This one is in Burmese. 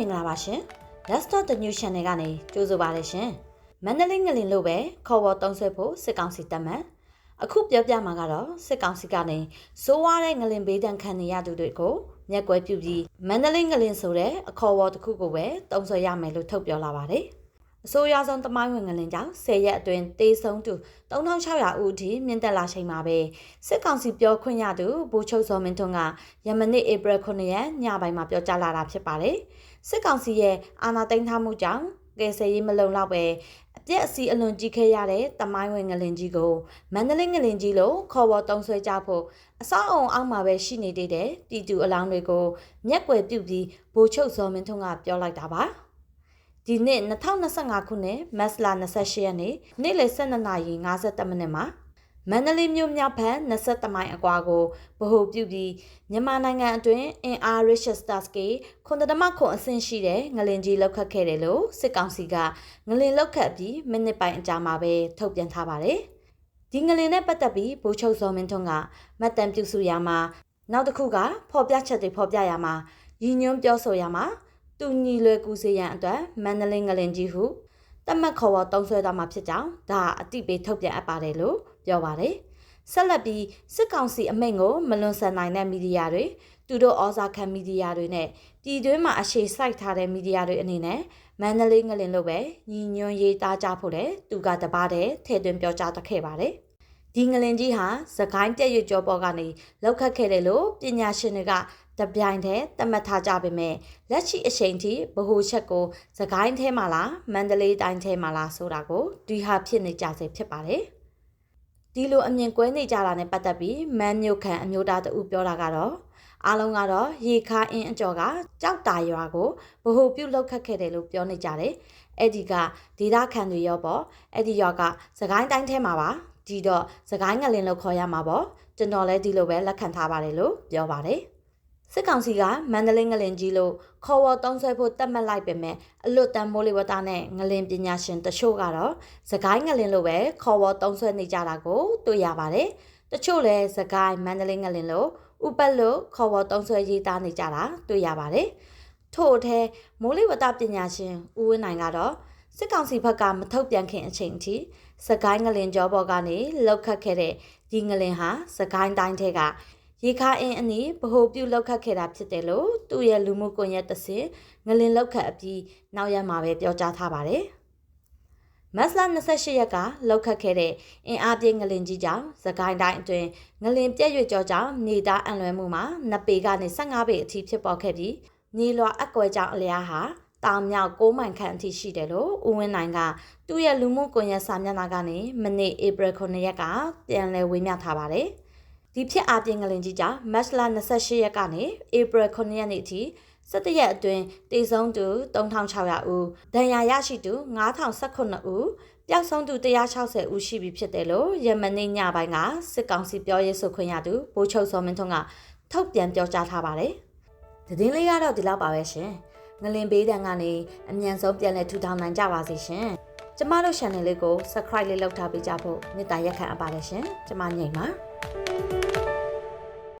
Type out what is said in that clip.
မင်္ဂလာပါရှင် Let's Talk the New Channel ကနေကြိုဆိုပါရရှင်မန္တလေးငလင်လို့ပဲခေါ်ဝေါ်တုံးဆွဲဖို့စစ်ကောင်စီတပ်မှန်အခုပြောပြမှာကတော့စစ်ကောင်စီကနေစိုးဝါးတဲ့ငလင်ဘေးဒဏ်ခံနေရသူတွေကိုမျက်ကွယ်ပြုပြီးမန္တလေးငလင်ဆိုတဲ့အခေါ်ဝေါ်တစ်ခုကိုပဲတုံးဆွဲရမယ်လို့ထုတ်ပြောလာပါတယ် အစိုးရဆုံးတမိုင်းဝင်ငလင်ကြောင့်10ရက်အတွင်းတေးဆုံးသူ3600ဦးအထိမြင့်တက်လာချိန်မှာပဲစစ်ကောင်စီပြောခွင့်ရသူဘူချုပ်စောမင်းထွန်းကယမနစ်ဧပြီ9ရက်ညပိုင်းမှာပြောကြားလာတာဖြစ်ပါတယ်စစ်ကောင်စီရဲ့အာဏာသိမ်းထားမှုကြောင့်ကယ်ဆယ်ရေးမလုံလောက်ပဲအပြက်အစီအလွန်ကြီးခဲ့ရတဲ့တမိုင်းဝင်ငလင်ကြီးကိုမန္တလေးငလင်ကြီးလို့ခေါ်ဝေါ်တုံးဆွဲကြဖို့အစောအုံအောက်မှာပဲရှိနေသေးတဲ့ပြည်သူအလောင်းတွေကိုမျက်ွယ်ပြုတ်ပြီးဘူချုပ်စောမင်းထွန်းကပြောလိုက်တာပါ။ ဒီနှစ်2025ခုနှစ်မတ်လ28ရက်နေ့နေ့လယ်12နာရီ50မိနစ်မှာမန္တလေးမြို့မြောက်ဘက်20မိုင်အကွာကိုဗဟိုပြုပြီးမြန်မာနိုင်ငံအတွင်းအင်အား Richester Scale ခွန်တမခွန်အဆင့်ရှိတဲ့ငလင်ကြီးလောက်ခတ်ခဲ့တယ်လို့စစ်ကောင်စီကငလင်လောက်ခတ်ပြီးမိနစ်ပိုင်းအကြာမှာပဲထုတ်ပြန်ထားပါတယ်။ဒီငလင်နဲ့ပတ်သက်ပြီးဗိုလ်ချုပ်စောမင်းထွန်းကမှတ်တမ်းပြုစုရမှာနောက်တစ်ခုကဖော်ပြချက်တွေဖော်ပြရမှာရည်ညွှန်းပြောဆိုရမှာ တူညီလွယ်ကူစေရန်အတွက်မန္တလေးငလင်ကြီးဟုတတ်မှတ်ခေါ်ဝေါ်တုံးဆွဲသွားမှာဖြစ်ကြောင်းဒါအတိပေးထုတ်ပြန်အပ်ပါတယ်လို့ပြောပါတယ်။ဆက်လက်ပြီးစစ်ကောင်စီအမိန့်ကိုမလွန်ဆန်နိုင်တဲ့မီဒီယာတွေသူတို့ဩဇာခံမီဒီယာတွေနဲ့ပြည်တွင်းမှာအခြေစိုက်ထားတဲ့မီဒီယာတွေအနေနဲ့မန္တလေးငလင်လို့ပဲညီညွတ်ရေးသားကြဖို့လည်းသူကတပါးတည်းထည့်သွင်းပြောကြားတခဲ့ပါတယ်။ဒီငလင်ကြီးဟာသခိုင်းပြည့်ရွကျော်ပေါ်ကနေလောက်ခတ်ခဲ့တယ်လို့ပညာရှင်တွေက တပြိုင်တည်းတတ်မှတ်ထားကြပေမဲ့လက်ရှိအချိန်ထိဗဟိုချက်ကိုသခိုင်းထဲမှာလားမန္တလေးတိုင်းထဲမှာလားဆိုတာကိုဒီဟာဖြစ်နေကြစေဖြစ်ပါတယ်ဒီလိုအမြင်ကွဲနေကြတာနဲ့ပတ်သက်ပြီးမန်းမြို့ခံအမျိုးသားတဦးပြောတာကတော့အားလုံးကတော့ရေခါအင်းအကျော်ကကြောက်တာရွာကိုဗဟိုပြုတ်လောက်ခတ်ခဲ့တယ်လို့ပြောနေကြတယ်အဲ့ဒီကဒေတာခံတွေရောပေါ့အဲ့ဒီရွာကစကိုင်းတိုင်းထဲမှာပါဒီတော့စကိုင်းငလင်လို့ခေါ်ရမှာပေါ့ကျွန်တော်လည်းဒီလိုပဲလက်ခံထားပါတယ်လို့ပြောပါတယ် စစ်ကောင်စီကမန္တလေးငလင်ကြီးလို့ခေါ်ဝေါ်တုံးဆွဲဖို့တတ်မှတ်လိုက်ပေမဲ့အလွတ်တန်မိုးလေဝသနဲ့ငလင်ပညာရှင်တချို့ကတော့စကိုင်းငလင်လို့ပဲခေါ်ဝေါ်တုံးဆွဲနေကြတာကိုတွေ့ရပါတယ်။တချို့လည်းစကိုင်းမန္တလေးငလင်လို့ဥပတ်လို့ခေါ်ဝေါ်တုံးဆွဲရေးသားနေကြတာတွေ့ရပါတယ်။ထို့အထဲမိုးလေဝသပညာရှင်ဦးဝင်းနိုင်ကတော့စစ်ကောင်စီဘက်ကမထုတ်ပြန်ခင်အချိန်အထိစကိုင်းငလင်ကြောပေါ်ကနေလောက်ခတ်ခဲ့တဲ့ဒီငလင်ဟာစကိုင်းတိုင်းထဲက ရေခါအင်းအနီးဗဟိုပြုလောက်ခတ်ခဲ့တာဖြစ်တယ်လို့သူ့ရဲ့လူမှုကွန်ရက်တစ်စင်ငလင်လောက်ခတ်အပြီးနောက်ရက်မှာပဲပြောကြားထားပါတယ်။မတ်လ28ရက်ကလောက်ခတ်ခဲ့တဲ့အင်အားပြင်းငလင်ကြီးကြောင့်သခိုင်းတိုင်းအတွင်းငလင်ပြည့်ရွကြောကြောင့်နေသားအံလွယ်မှုမှာ2ပေကနေ15ပေအထိဖြစ်ပေါ်ခဲ့ပြီးညီလွာအကွယ်ကြောင့်အလျားဟာတောင်မြောက်6မိုင်ခန့်အထိရှိတယ်လို့ဦးဝင်းနိုင်ကသူ့ရဲ့လူမှုကွန်ရက်စာမျက်နှာကနေမနေ့ဧပြီ9ရက်ကပြန်လည်ဝေမျှထားပါတယ်။ ဒီဖြစ်အားပြင်းငလင်ကြီးကြောင့်မတ်လ28ရက်ကနေဧပြီ9ရက်နေ့အထိ17ရက်အတွင်းတည်ဆုံးသူ3600ဦးဒဏ်ရာရရှိသူ9019ဦးပျောက်ဆုံးသူ160ဦးရှိပြီဖြစ်တယ်လို့ယမနေ့ညပိုင်းကစစ်ကောင်စီပြောရေးဆိုခွင့်ရသူဘိုးချုပ်စောမင်းထွန်းကထုတ်ပြန်ပြောကြားထားပါတယ်။သတင်းလေးကတော့ဒီလောက်ပါပဲရှင်။ငလင်ဘေးတန်ကနေအမြန်ဆုံးပြန်လည်ထူထောင်နိုင်ကြပါစေရှင်။ကျမတို့ channel လေးကို subscribe လေးလုပ်ထားပေးကြဖို့မေတ္တာရက်ခံအပ်ပါတယ်ရှင်။ကျမညိန်ပါ။